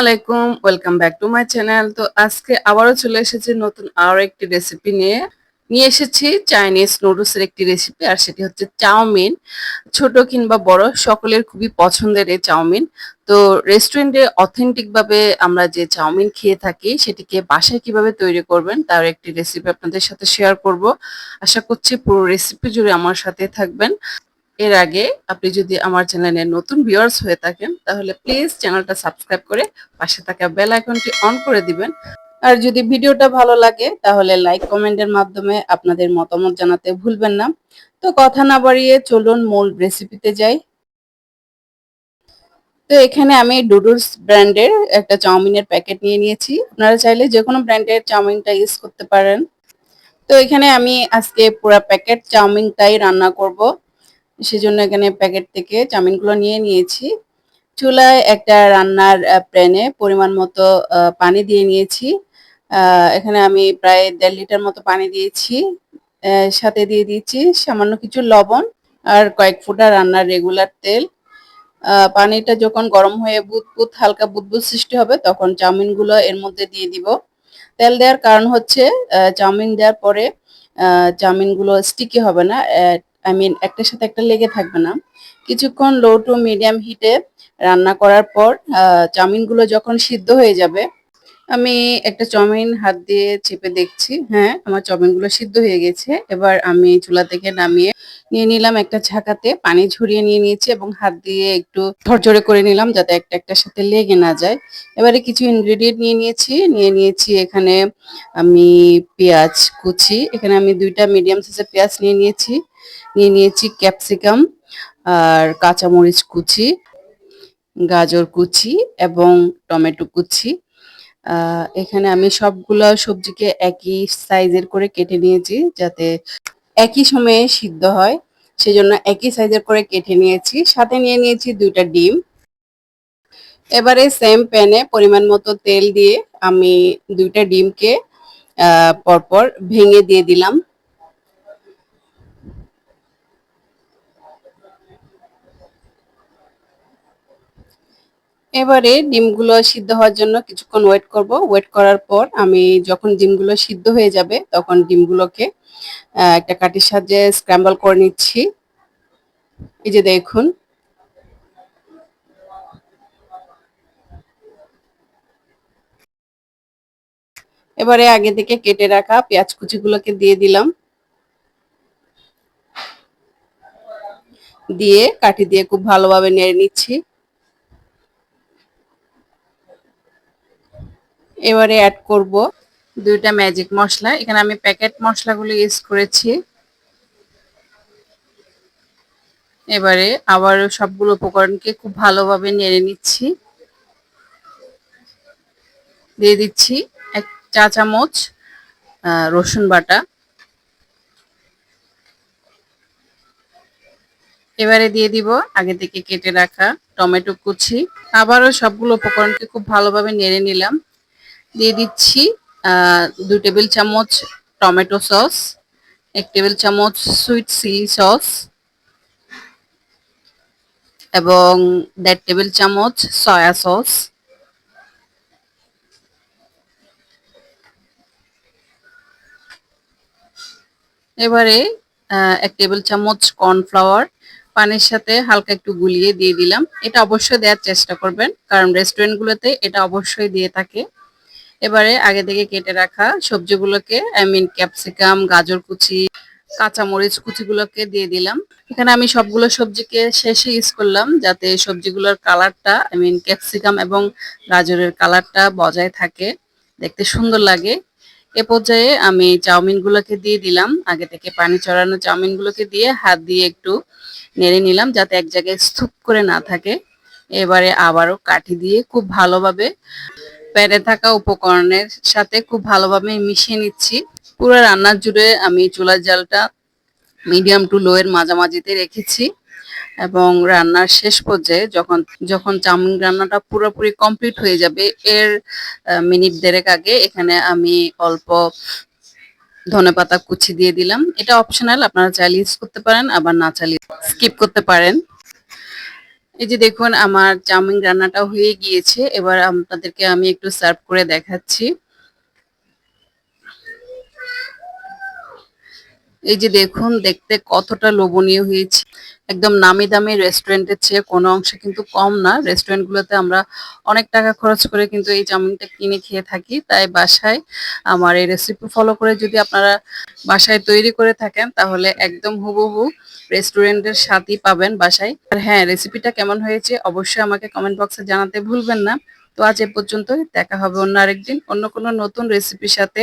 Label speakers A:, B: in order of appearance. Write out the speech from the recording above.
A: আলাইকুম welcome back to my channel তো আজকে আবারও চলে এসেছি নতুন আরও একটি রেসিপি নিয়ে। নিয়ে এসেছি চাইনিজ নুডলসের একটি রেসিপি আর সেটি হচ্ছে চাউমিন। ছোট কিংবা বড়, সকলের খুবই পছন্দের এই চাউমিন। তো রেস্টুরেন্টে অথেন্টিক ভাবে আমরা যে চাউমিন খেয়ে থাকি, সেটিকে বাসায় কীভাবে তৈরি করবেন, তার একটি রেসিপি আপনাদের সাথে শেয়ার করব। আশা করছি পুরো রেসিপি জুড়ে আমার সাথে থাকবেন। এর আগে আপনি যদি আমার চ্যানেলে নতুন ভিউয়ার্স হয়ে থাকেন, তাহলে প্লিজ চ্যানেলটা সাবস্ক্রাইব করে পাশে থাকা বেল আইকনটি অন করে দিবেন। আর যদি ভিডিওটা ভালো লাগে, তাহলে লাইক কমেন্টের মাধ্যমে আপনাদের মতামত জানাতে ভুলবেন না। তো কথা না বাড়িয়ে চলুন মূল রেসিপিতে যাই। তো এখানে আমি ডুডুলস ব্র্যান্ডের একটা চাউমিনের প্যাকেট নিয়ে নিয়েছি। আপনারা চাইলে যে কোনো ব্র্যান্ডের চাউমিনটা ইউজ করতে পারেন। তো এখানে আমি আজকে পুরো প্যাকেট চাউমিনটাই রান্না করব। সেজন্য এখানে প্যাকেট থেকে চাউমিনগুলো নিয়ে নিয়েছি। চুলায় একটা রান্নার প্যানে পরিমাণ মতো পানি দিয়ে নিয়েছি। এখানে আমি প্রায় দেড় লিটার মতো পানি দিয়েছি। সাথে দিয়ে দিয়েছি সামান্য কিছু লবণ আর কয়েক ফুটা রান্নার রেগুলার তেল। পানিটা যখন গরম হয়ে বুদবুদ, হালকা বুদবুদ সৃষ্টি হবে, তখন চাউমিনগুলো এর মধ্যে দিয়ে দিব। তেল দেওয়ার কারণ হচ্ছে চাউমিন দেওয়ার পরে চাউমিনগুলো স্টিকি হবে না আই মিন একটার সাথে একটা লেগে থাকবে না। কিছুক্ষণ লো টু মিডিয়াম হিটে রান্না করার পর চাউমিনগুলো যখন সিদ্ধ হয়ে যাবে আমি একটা চাউমিন হাত দিয়ে চেপে দেখছি। হ্যাঁ আমার চাউমিনগুলো সিদ্ধ হয়ে গেছে। এবার আমি চুলা থেকে নামিয়ে নিয়ে নিলাম একটা ঝাঁকাতে। পানি ঝরিয়ে নিয়ে নিয়েছি এবং হাত দিয়ে একটু ঝরঝরে করে নিলাম যাতে একটা একটার সাথে লেগে না যায়। এবারে কিছু ইনগ্রেডিয়েন্ট নিয়ে নিয়েছি। নিয়ে নিয়েছি এখানে আমি পেঁয়াজ কুচি। এখানে আমি দুইটা মিডিয়াম সাইজের পেঁয়াজ নিয়ে নিয়েছি। নিয়ে নিয়েছি ক্যাপসিকাম আর কাঁচামরিচ কুচি, গাজর কুচি এবং টমেটো কুচি। এখানে আমি সবগুলো সবজিকে একই সাইজের করে কেটে নিয়েছি যাতে একই সময়ে সিদ্ধ হয়। সেজন্য একই সাইজের করে কেটে নিয়েছি। সাথে নিয়ে নিয়েছি দুইটা ডিম। এবারে সেম প্যানে পরিমাণ মতো তেল দিয়ে আমি দুইটা ডিমকে পরপর ভেঙে দিয়ে দিলাম। এবারে ডিমগুলো সিদ্ধ হওয়ার জন্য কিছুক্ষণ ওয়েট করব। ওয়েট করার পর আমি যখন ডিমগুলো সিদ্ধ হয়ে যাবে, তখন ডিমগুলোকে একটা কাঠির সাহায্যে স্ক্র্যাম্বল করে নিচ্ছি। এই যে দেখুন। এবারে আগে থেকে কেটে রাখা পেঁয়াজ কুচিগুলোকে দিয়ে দিলাম। দিয়ে কাঠি দিয়ে খুব ভালোভাবে নেড়ে নিচ্ছি। এবারে অ্যাড করব দুইটা ম্যাজিক মশলা। এখানে আমি প্যাকেট মশলাগুলো ইউজ করেছি। এবারে আবারও সবগুলো উপকরণকে খুব ভালোভাবে নেড়ে নিচ্ছি। দিয়ে দিচ্ছি এক চা চামচ রসুন বাটা। এবারে দিয়ে দিব আগে থেকে কেটে রাখা টমেটো কুচি। আবারও সবগুলো উপকরণকে খুব ভালোভাবে নেড়ে নিলাম। দিয়ে দিচ্ছি দুই টেবিল চামচ টমেটো সস, এক টেবিল চামচ সুইট চিলি সস এবং দেড় টেবিল চামচ সয়া সস। এবারে এক টেবিল চামচ কর্নফ্লাওয়ার, পানির সাথে হালকা একটু গুলিয়ে দিয়ে দিলাম। এটা অবশ্যই দেওয়ার চেষ্টা করবেন, কারণ রেস্টুরেন্টগুলোতে এটা অবশ্যই দিয়ে থাকে। এবারে আগে থেকে কেটে রাখা সবজিগুলোকে আই মিন ক্যাপসিকাম গাজর কুচি, কাঁচামরিচ কুচিগুলোকে দিয়ে দিলাম। এখানে আমি সবগুলো সবজিকে শেষে ইউজ করলাম যাতে সবজিগুলোর কালারটা আই মিন ক্যাপসিকাম এবং গাজরের কালারটা বজায় থাকে, দেখতে সুন্দর লাগে। এ পর্যায়ে আমি চাউমিনগুলোকে দিয়ে দিলাম। আগে থেকে পানি চড়ানো চাউমিনগুলোকে দিয়ে হাত দিয়ে একটু নেড়ে নিলাম যাতে এক জায়গায় স্তূপ করে না থাকে। এবারে আবারও কাঠি দিয়ে খুব ভালোভাবে প্যানে থাকা উপকরণের সাথে খুব ভালোভাবে মিশিয়ে নিচ্ছি। পুরো রান্নার জুড়ে আমি চুলার জালটা মিডিয়াম টু লো এর মাঝামাঝিতে রেখেছি এবং রান্নার শেষ পর্যায়ে যখন যখন চাউমিন রান্নাটা পুরোপুরি কমপ্লিট হয়ে যাবে, এর মিনিট দেড়েক আগে এখানে আমি অল্প ধনে পাতা কুচি দিয়ে দিলাম। এটা অপশনাল, আপনারা চাইলে ইউজ করতে পারেন, আবার না চাইলে স্কিপ করতে পারেন। এই যে দেখুন, আমার চাউমিন রান্নাটা হয়ে গিয়েছে। এবার আপনাদেরকে আমি একটু সার্ভ করে দেখাচ্ছি। এই যে দেখুন, দেখতে কতটা লোভনীয় হয়েছে। একদম নামি দামি রেস্টুরেন্টের চেয়ে কোনো অংশে কিন্তু কম না। রেস্টুরেন্টগুলোতে আমরা অনেক টাকা খরচ করে কিন্তু এই চাউমিনটা কিনে খেয়ে থাকি। তাই বাসায় আমার এই রেসিপি ফলো করে যদি আপনারা বাসায় তৈরি করে থাকেন, তাহলে একদম হুবহু রেস্টুরেন্টের স্বাদই পাবেন বাসায়। আর হ্যাঁ রেসিপিটা কেমন হয়েছে অবশ্যই আমাকে কমেন্ট বক্সে জানাতে ভুলবেন না। তো আজ এ পর্যন্তই, দেখা হবে অন্য আরেকদিন অন্য কোনো নতুন রেসিপির সাথে।